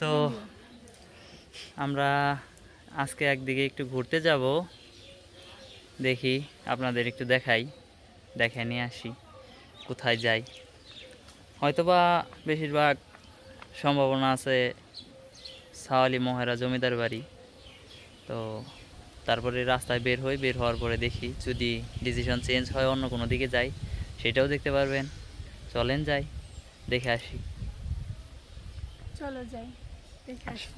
তো আমরা আজকে একদিকে একটু ঘুরতে যাব। দেখি আপনাদের একটু দেখাই, দেখে নিয়ে আসি কোথায় যাই। হয়তোবা বেশিরভাগ সম্ভাবনা আছে সাওয়ালি মহেরা জমিদার বাড়ি। তো তারপরে রাস্তায় বের হই, বের হওয়ার পরে দেখি যদি ডিসিশন চেঞ্জ হয় অন্য কোনো দিকে যাই, সেটাও দেখতে পারবেন। চলেন যাই, দেখে আসি। চলো যাই দেখে আসি।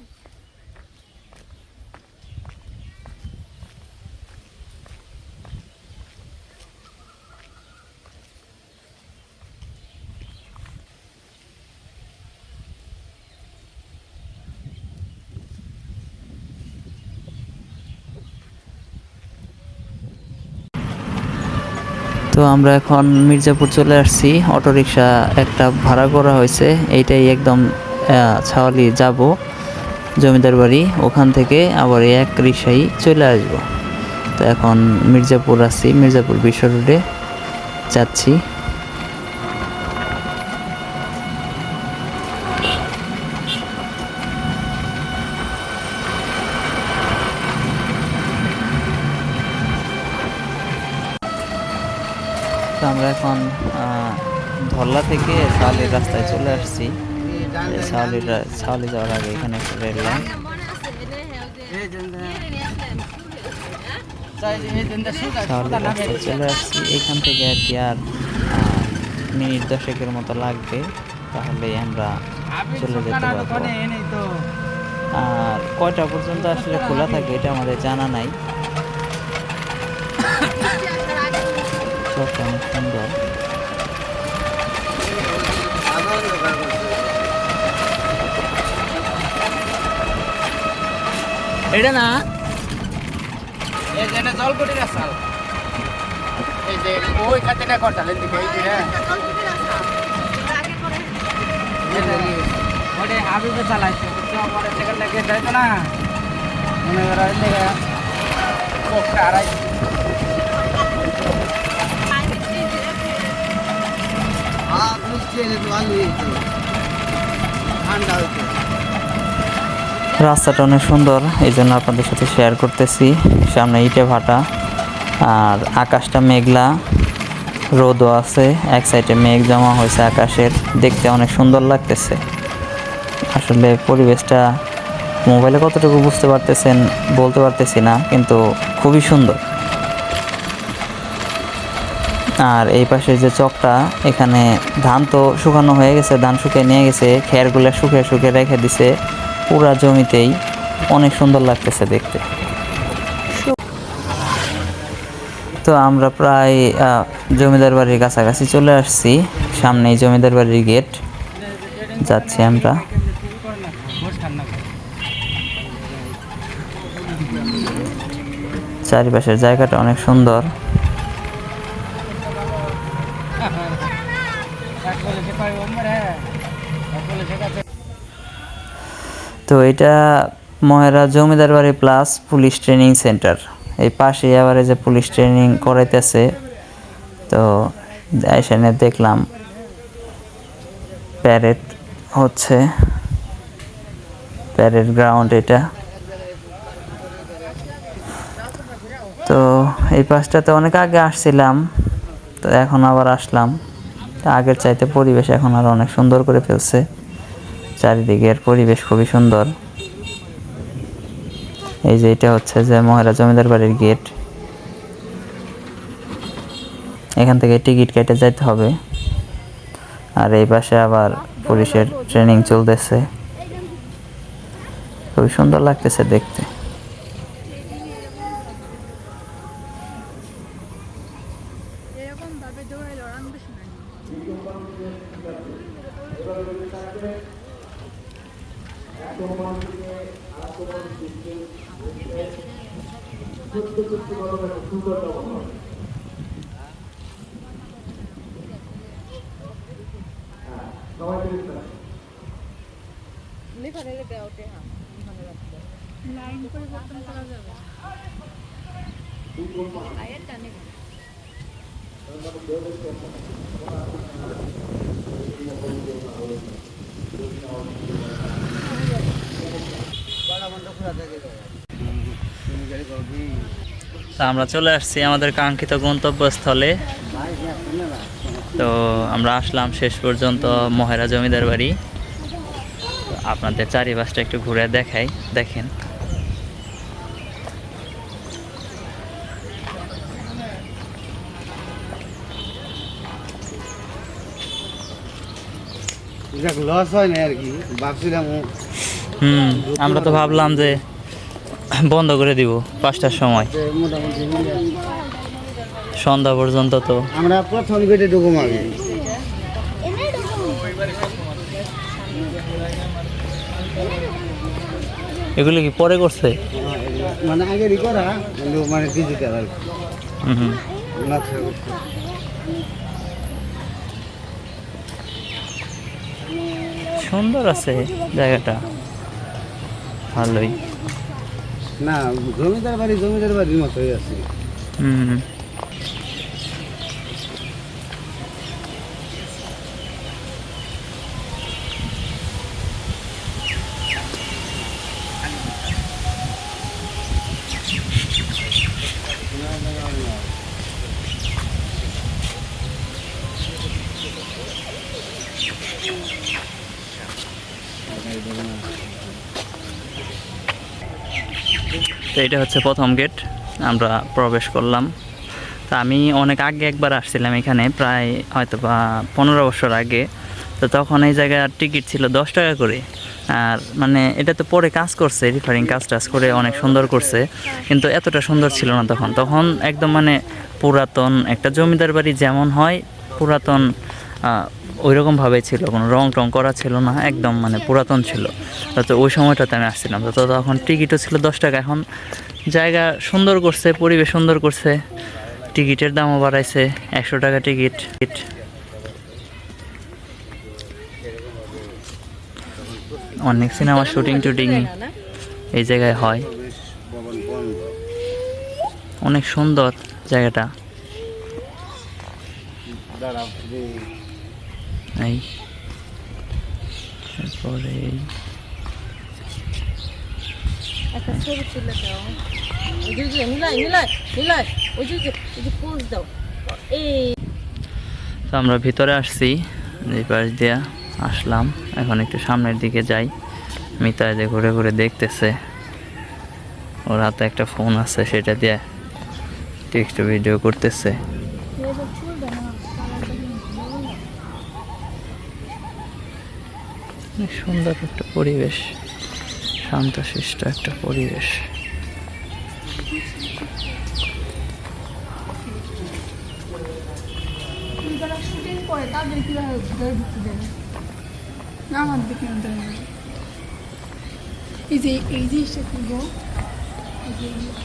তো আমরা এখন মির্জাপুর চলে আসছি। অটোরিকশা একটা ভাড়া করা হয়েছে। এইটাই একদম ছাওয়ালি যাব, জমিদার বাড়ি, ওখান থেকে আবার এক রিক্সাই চলে আসব। তো এখন মির্জাপুর আছি, মির্জাপুর বিশ্ব রোডে যাচ্ছি। আমরা এখন ধরলা থেকে সাওয়ালির রাস্তায় চলে আসছি। সাওয়ালির রা- যাওয়ার আগে এখানে একটা রেল লাইন চলে আসছি। এখান থেকে আর কি আর মিনিট দশেকের মতো লাগবে। তাহলে আমরা চলে যেতে পারব। আর কয়টা পর্যন্ত আসলে খোলা থাকে, এটা আমাদের জানা নাই। চটটা অনেক সুন্দর। এটা না? এই যে এটা জলপটি রাস্তা এই যে ওই খাতেটা করতে দিকে এই যে হ্যাঁ। ওটা হাবিবে চালাইছে। আমার সেখান থেকে যাইতো না। মনে করো এই লেগে কোকটা আড়াই ঠান্ডা হয়েছে রাস্তাটা অনেক সুন্দর, এই জন্য আপনাদের সাথে শেয়ার করতেছি। সামনে ইটে ভাটা, আর আকাশটা মেঘলা, রোদও আছে, এক সাইডে মেঘ জমা হয়েছে আকাশের, দেখতে অনেক সুন্দর লাগতেছে। আসলে পরিবেশটা মোবাইলে কতটুকু বুঝতে পারতেছেন, বলতে পারতেছি না, কিন্তু খুবই সুন্দর। আর এই পাশে যে চকটা, এখানে ধান তো শুকানো হয়ে গেছে, ধান শুকিয়ে নিয়ে গেছে, খেরগুলো শুকিয়ে শুকিয়ে রেখে দিছে। পুরা জমিতেই অনেক সুন্দর লাগতেছে দেখতে। তো আমরা প্রায় জমিদার বাড়ির কাছাকাছি চলে আসছি। সামনেই জমিদার বাড়ির গেট। যাচ্ছি আমরা। চারিপাশের জায়গাটা অনেক সুন্দর। তো এটা মহেরা জমিদার বাড়ি প্লাস পুলিশ ট্রেনিং সেন্টার এই পাশে আবার যে পুলিশ ট্রেনিং করাইতেছে। তো এখানে দেখলাম প্যারেড হচ্ছে। প্যারেড গ্রাউন্ড এটা। তো এই পাশটাতে অনেক আগে আসছিলাম। তো এখন আবার আসলাম। আগের চাইতে পরিবেশ এখন আর অনেক সুন্দর করে ফেলছে। চারিদিকের পরিবেশ খুবই সুন্দর। এই যে এটা হচ্ছে যে মহারাজ জমিদার বাড়ির গেট। এখান থেকে টিকিট কেটে যাইতে হবে। আর এই পাশে আবার পুলিশের ট্রেনিং চলতেছে। খুবই সুন্দর লাগতেছে দেখতে। তা আমরা চলে আসছি আমাদের কাঙ্ক্ষিত গন্তব্যস্থলে। তো আমরা আসলাম শেষ পর্যন্ত মহেরা জমিদার বাড়ি। আপনাদের চারিপাশটা একটু ঘুরে দেখাই দেখেন। লস হয় না আর কি। ভাবছিলাম হুম আমরা তো ভাবলাম যে বন্ধ করে দিব পাঁচটার সময়। সন্ধ্যা পর্যন্ত তো। আমরা প্রথম গেটে ঢুকুম আগে। এগুলো কি পরে করছে? মানে আগেরই করা কিন্তু মানে ডিজিটাল আর হুম। সুন্দর আছে জায়গাটা। ভালোই। না জমিদার বাড়ি জমিদার বাড়ির মতোই আছে। হুম এটা হচ্ছে প্রথম গেট আমরা প্রবেশ করলাম। তা আমি অনেক আগে একবার আসছিলাম এখানে, প্রায় হয়তো বা পনেরো বছর আগে। তো তখন এই জায়গার টিকিট ছিল দশ টাকা করে। আর মানে এটা তো পরে কাজ করছে রিফারিং কাজ টাজ করে অনেক সুন্দর করছে। কিন্তু এতটা সুন্দর ছিল না তখন। তখন একদম মানে পুরাতন একটা জমিদার বাড়ি যেমন হয়, পুরাতন ওই রকমভাবে ছিল, কোনো রং টং করা ছিল না, একদম মানে পুরাতন ছিল। তো ওই সময়টাতে আমি আসছিলাম। তো তখন টিকিটও ছিল দশ টাকা। এখন জায়গা সুন্দর করছে, পরিবেশ সুন্দর করছে। টিকিটের দামও বাড়াইছে, একশো টাকা টিকিট। অনেক সিনেমা শুটিং টুটিং এই জায়গায় হয়। অনেক সুন্দর জায়গাটা। এই তারপরে একটা ছবি তুলে দাও। ওই যে, ওই যে নিলয় নিলয় নিলয় ওই যে ওই যে, পোজ দাও। এই। তো আমরা ভিতরে আসছি এই পাশ দিয়া আসলাম। এখন একটু সামনের দিকে যাই। মিতা যে ঘুরে ঘুরে দেখতেছে ওর হাতে একটা ফোন আছে সেটা দিয়ে একটু ভিডিও করতেছে। অনেক সুন্দর একটা পরিবেশ শান্তশিষ্ট একটা পরিবেশ। কি জানি জানি তাদের কীভাবে ভিতরে ঢুকতে দেবে না আমার দিকে দেবে না। এই যে এই জিনিসটা কি গো এই যে এই-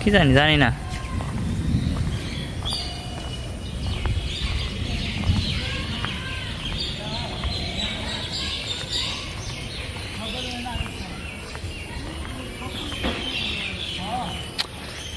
কি জানি জানি না আমরা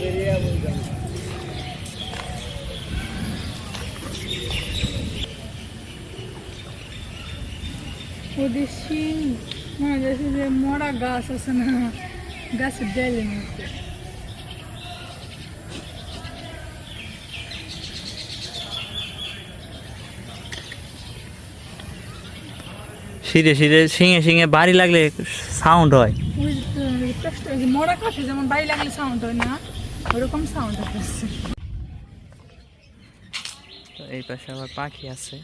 বেরিয়ে আবার যাই ওদের শিং, মনে যাচ্ছে যে মরা গাছ আছে না, গাছের ডালের মধ্যে শিরে শিরে শিঙে শিঙে বাড়ি লাগলে সাউন্ড হয়। মরা যেমন বাড়ি লাগলে সাউন্ড হয় না ওরকম সাউন্ড তো এই পাশে আবার পাখি আছে।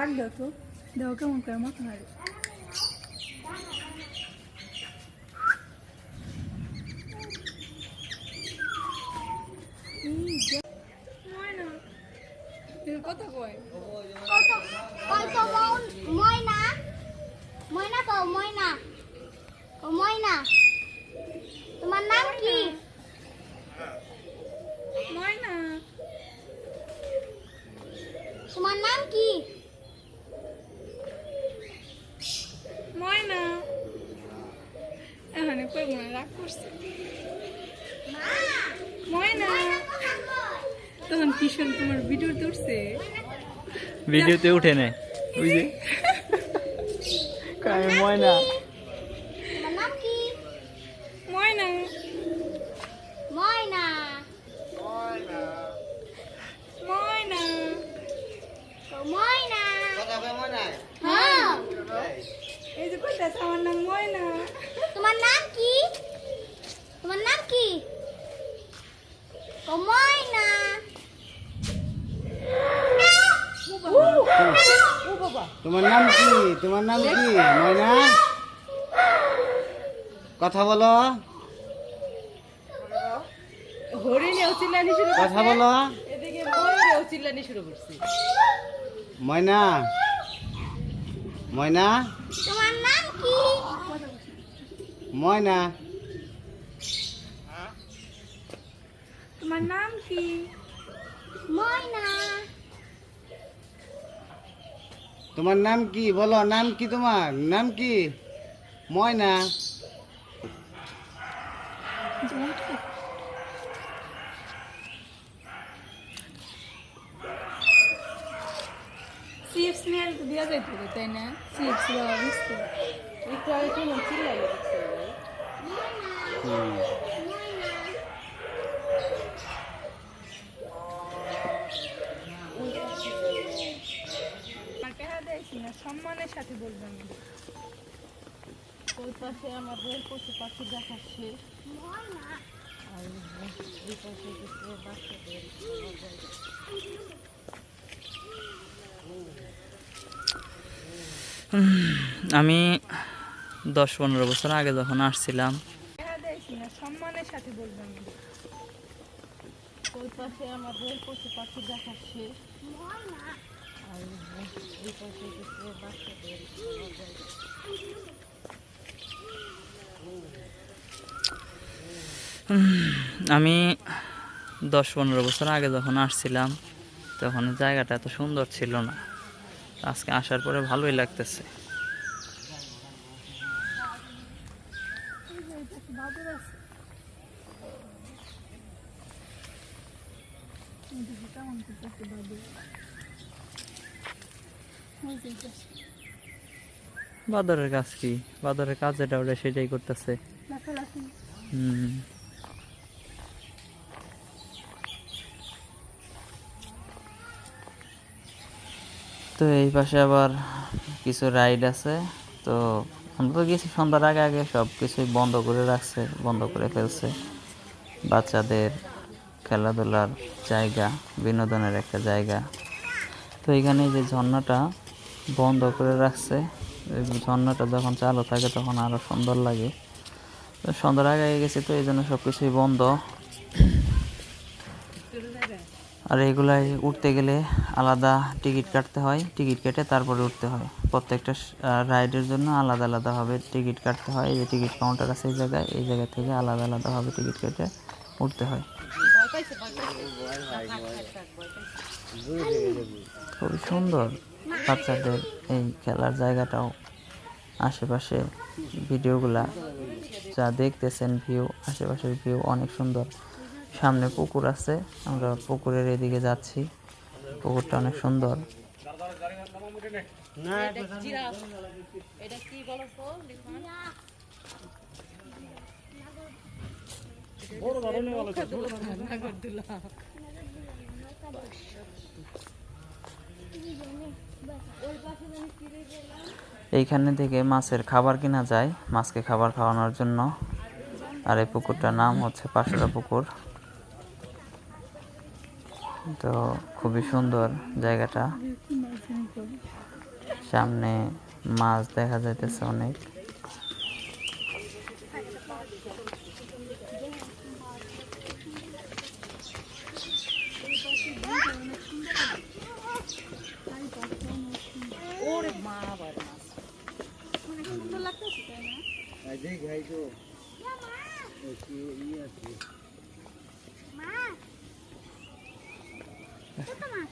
ডাক দাও তো। দাও কেমন করে যে- ময়না। কথা কয় কত মন ময়না ময়না কও ময়না ও ময়না তোমার নাম কি ময়না তোমার নাম কি ময়না এখানে কই মনে রাগ করছে ময়না তখন কিশোর তোমার ভিডিও তুলছে ভিডিওতে উঠে নেয়। কায় ময়না। ময়না ময়না। ময়না। ময়না। কয় মনে হয়? হ্যাঁ। এই যে কইতাছে আমার নাম ময়না। তোমার নাম কি তোমার নাম কি ও ময়না তোমার নাম কি? তোমার নাম কি? ময়না? কথা বলো। কথা বলো। ময়না? ময়না? তোমার নাম কি? ময়না? তোমার নাম কি? ময়না? তোমার নাম কি? বলো নাম কি তোমার? নাম কি? ময়না। চিপস নিয়ে যাইতো তো, তাই না? চিপস দেওয়া একটু আগে কেমন চিল্লানি দেখছে হুম। আমার পেহা দিয়েছি না সম্মানের সাথে বলবেন। ওই পাশে আমাদের পশু পাখি আর পাশে বাচ্চাদের আমি দশ পনেরো বছর আগে যখন আসছিলাম। সম্মানের সাথে বলবেন। ওই পাশে আমাদের পশু পাখি দেখাচ্ছে। আমি দশ পনেরো বছর আগে যখন আসছিলাম, তখন জায়গাটা এত সুন্দর ছিল না। আজকে আসার পরে ভালোই লাগতেছে বাবুর আছে এদিকে কেমন করতেছে বাবু ওই যে এটা, বাদরের কাজ কি? বাদরের কাজ যেটা ওটা সেটাই করতেছে। তো এই পাশে আবার কিছু রাইড আছে। তো আমরা তো গেছি সন্ধ্যার আগে আগে, সব কিছুই বন্ধ করে রাখছে, বন্ধ করে ফেলছে। বাচ্চাদের খেলাধুলার জায়গা, বিনোদনের একটা জায়গা। তো এখানে যে ঝর্ণাটা বন্ধ করে রাখছে ঝর্ণাটা যখন চালু থাকে তখন আরও সুন্দর লাগে। তো সন্ধ্যার আগে গেছি তো এই জন্য সব কিছুই বন্ধ। আর এগুলাই উঠতে গেলে আলাদা টিকিট কাটতে হয়, টিকিট কেটে তারপরে উঠতে হয়। প্রত্যেকটা রাইডের জন্য আলাদা আলাদাভাবে টিকিট কাটতে হয়। এই যে টিকিট কাউন্টার আছে এই জায়গায়, এই জায়গা থেকে আলাদা আলাদাভাবে টিকিট কেটে উঠতে হয়। খুবই সুন্দর বাচ্চাদের এই খেলার জায়গাটাও। আশেপাশে ভিডিওগুলা যা দেখতেছেন ভিউ আশেপাশের ভিউ অনেক সুন্দর। সামনে পুকুর আছে আমরা পুকুরের এদিকে যাচ্ছি। পুকুরটা অনেক সুন্দর। জিরাফ। এটা এইখানে থেকে মাছের খাবার কিনা যায়, মাছকে খাবার খাওয়ানোর জন্য। আর এই পুকুরটার নাম হচ্ছে পাশরা পুকুর। তো খুবই সুন্দর জায়গাটা। সামনে মাছ দেখা যাইতেছে অনেক ওরে মা আবার মাছ অনেক সুন্দর লাগতেছে তাই না মা কত মাছ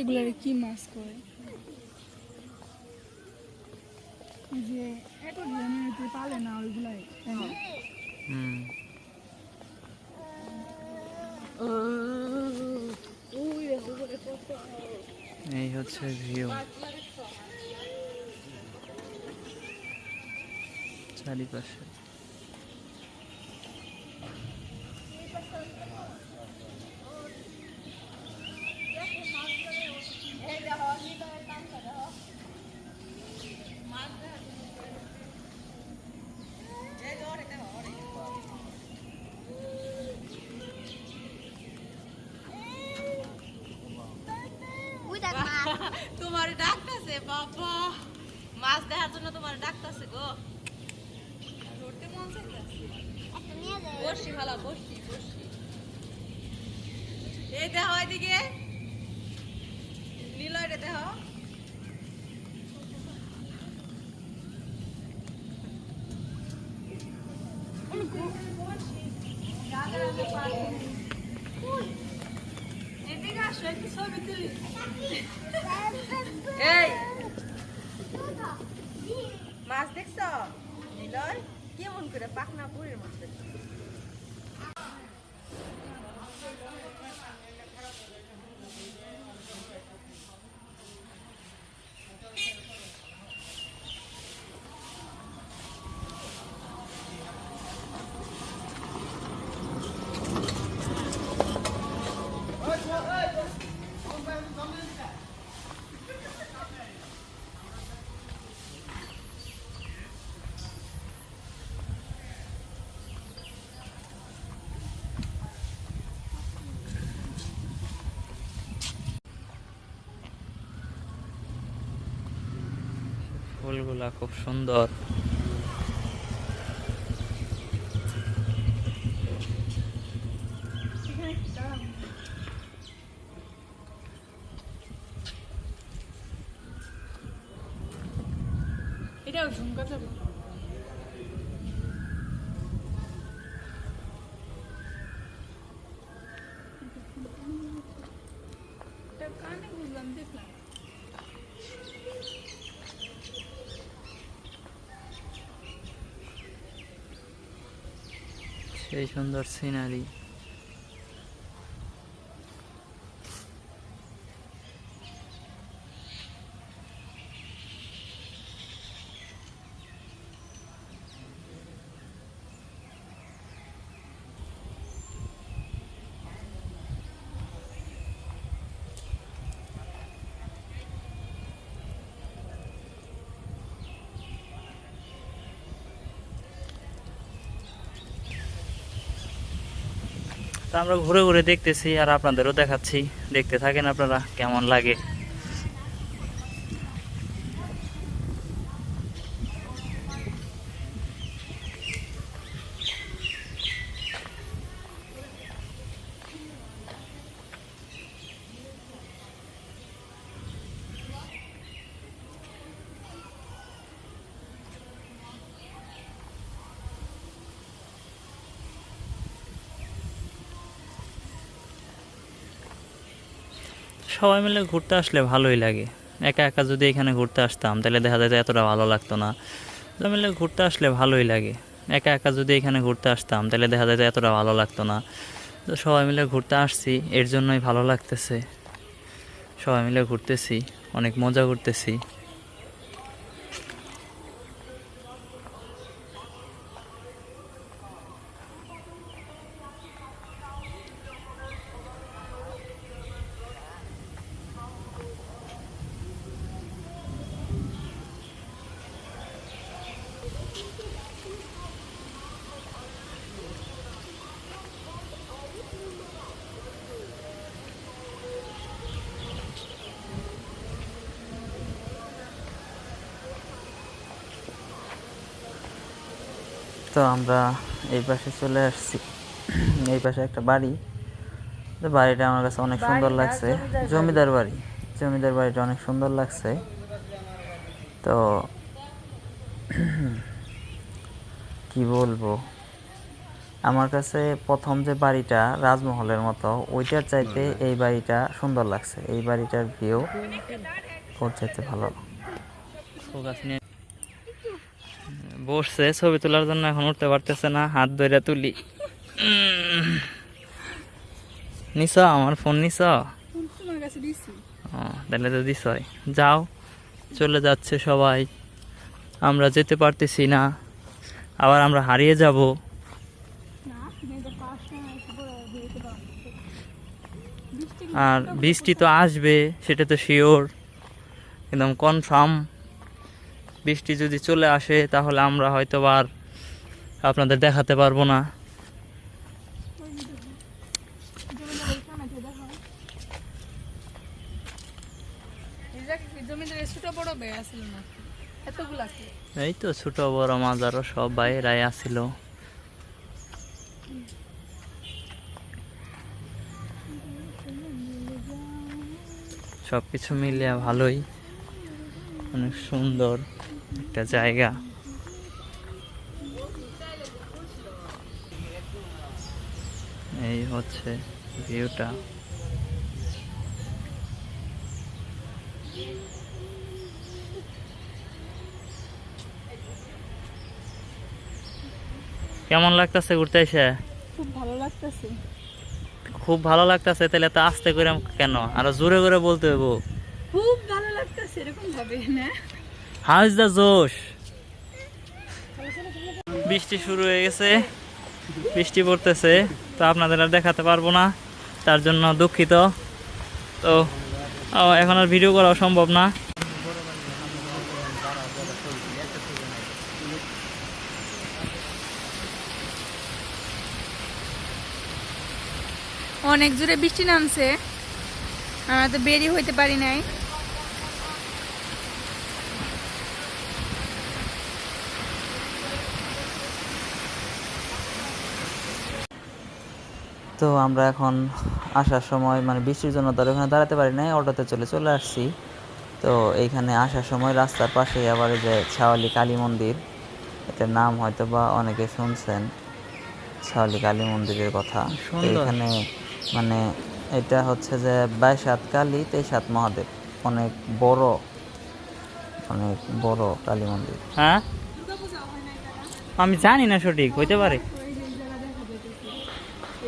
এগুলারে কি মাছ করে? যে এত জনের পালে না ওইগুলাই? হুম। এই হচ্ছে ভিউ চারিপাশে। তোমার ডাকতেছে, বাবা। মাছ দেখার জন্য তোমার ডাকতেছে গো। ধরতে মন চাইতেছে। বসি ভালো বসি বসি এই দেহ এদিকে নিলয় রে দেহ এদিকে আসো একটু ছবি তুলি এই। মাছ দেখছ? নিলয় কেমন করে পাকনা পুরের মাছ দেখছ? ফুলগুলা খুব সুন্দর এটাও ঝুমকা যাবে এটা কানে বুঝলাম দেখলাম সেই সুন্দর সিনারি। আমরা ঘুরে ঘুরে দেখতেছি আর আপনাদেরও দেখাচ্ছি। দেখতে থাকেন আপনারা কেমন লাগে। সবাই মিলে ঘুরতে আসলে ভালোই লাগে। একা একা যদি এখানে ঘুরতে আসতাম, তাহলে দেখা যায় এতটা ভালো লাগতো না। সবাই মিলে ঘুরতে আসলে ভালোই লাগে। একা একা যদি এখানে ঘুরতে আসতাম, তাহলে দেখা যায় এতটা ভালো লাগতো না। তো সবাই মিলে ঘুরতে আসছি, এর জন্যই ভালো লাগতেছে। সবাই মিলে ঘুরতেছি, অনেক মজা করতেছি। তো আমরা এই পাশে চলে আসছি। এই পাশে একটা বাড়ি। তো বাড়িটা আমার কাছে অনেক সুন্দর লাগছে। জমিদার বাড়ি। জমিদার বাড়িটা অনেক সুন্দর লাগছে। তো কি বলব? আমার কাছে প্রথম যে বাড়িটা রাজমহলের মতো ওইটার চাইতে এই বাড়িটা সুন্দর লাগছে। এই বাড়িটার ভিউ ওর চাইতে ভালো। বসছে, ছবি তোলার জন্য এখন উঠতে পারতেছে না, হাত ধরে তুলি। নিস আমার ফোন নিস তাহলে তো দিস যাও, চলে যাচ্ছে সবাই। আমরা যেতে পারতেছি না, আবার আমরা হারিয়ে যাব। আর বৃষ্টি তো আসবে, সেটা তো শিওর একদম কনফার্ম বৃষ্টি যদি চলে আসে, তাহলে আমরা হয়তো আর আপনাদের দেখাতে পারব না। এই তো ছোট, বড় মাজারও সব বাইরাই আসিল সব কিছু মিলিয়ে ভালোই। অনেক সুন্দর। একটা জায়গা। এই হচ্ছে ভিউটা। কেমন লাগতেছে ঘুরতে এসে? খুব ভালো লাগতেছে। খুব ভালো লাগতেছে তাহলে তো আস্তে করে কেন? আরও জোরে করে বলতে হইব। খুব ভালো লাগতেছে এরকম ভাবে না? ইজ দ্য জোশ। বৃষ্টি শুরু হয়ে গেছে, বৃষ্টি পড়তেছে, তো আপনাদের আর দেখাতে পারব না, তার জন্য দুঃখিত। তো এখন আর ভিডিও করা সম্ভব না। অনেক জোরে বৃষ্টি নামছে, আমরা তো বেরি হইতে পারি নাই। তো আমরা এখন আসার সময় মানে বৃষ্টির জন্য তার ওখানে দাঁড়াতে পারি নাই অটোতে চলে চলে আসছি। তো এইখানে আসার সময় রাস্তার পাশেই আবার যে ছাওয়ালি কালী মন্দির এটার নাম হয়তো বা অনেকে শুনছেন ছাওয়ালি কালী মন্দিরের কথা। তো এখানে মানে এটা হচ্ছে যে বাইশ হাত কালী তেইশ হাত মহাদেব অনেক বড় অনেক বড় কালী মন্দির। হ্যাঁ? আমি জানি না সঠিক হইতে পারে।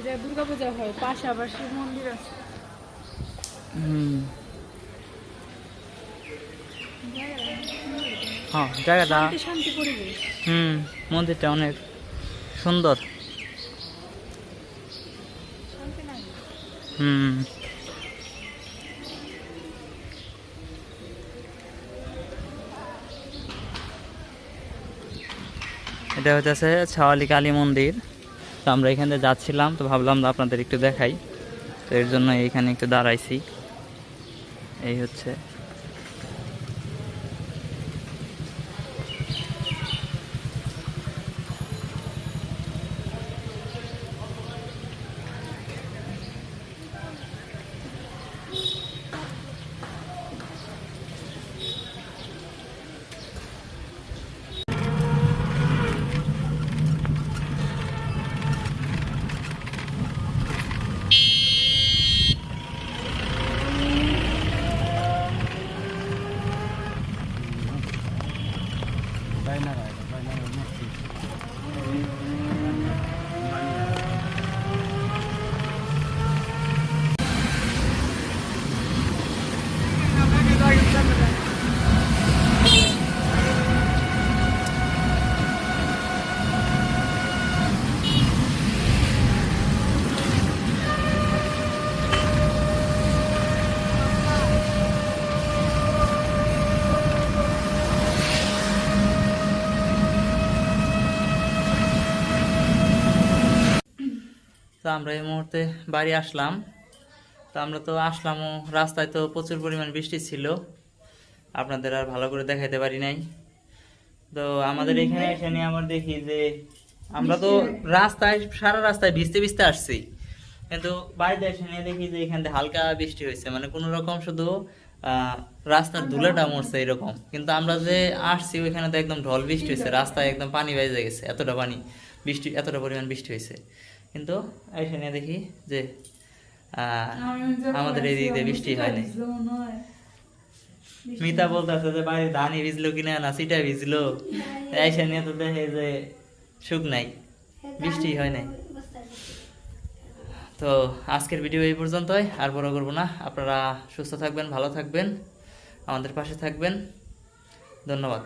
এই জায়গায় দুর্গা পূজা হয় পাশে আবার শিব মন্দির আছে। হুম। হ্যাঁ জায়গাটা শান্তি শান্তি পরিবেশ। হুম মন্দিরটা অনেক সুন্দর। হুম। এটা হচ্ছে ছাওয়ালি কালী মন্দির। তো আমরা এখানে যাচ্ছিলাম, তো ভাবলাম আপনাদের একটু দেখাই। তো এর জন্য এখানে একটু দাঁড়াইছি। এই হচ্ছে আমরা এই মুহূর্তে বাড়ি আসলাম। তো আমরা তো আসলামও রাস্তায় তো প্রচুর পরিমাণ বৃষ্টি ছিল। আপনাদের আর ভালো করে দেখাইতে পারি নাই। তো আমাদের এখানে এসে নিয়ে আবার দেখি যে আমরা তো রাস্তায় সারা রাস্তায় ভিজতে ভিজতে আসছি। কিন্তু বাড়িতে এসে নিয়ে দেখি যে এখান থেকে হালকা বৃষ্টি হয়েছে। মানে কোনো রকম শুধু আহ, রাস্তার ধুলাটা মরছে এরকম। কিন্তু আমরা যে আসছি ওইখানে তো একদম ঢল বৃষ্টি হয়েছে। রাস্তায় একদম পানি বেজে গেছে। এতটা পানি বৃষ্টি এতটা পরিমাণ বৃষ্টি হয়েছে। কিন্তু এসে নিয়ে দেখি যে আমাদের এই দিকে বৃষ্টি হয়নি। মিতা বলতেছে যে বাড়ির ধানই ভিজলো কিনা না সিটা ভিজলো? এসে নিয়ে তো দেখে যে সুখ নাই বৃষ্টি হয় নাই। তো আজকের ভিডিও এই পর্যন্তই আর বড় করব না। আপনারা সুস্থ থাকবেন ভালো থাকবেন আমাদের পাশে থাকবেন। ধন্যবাদ।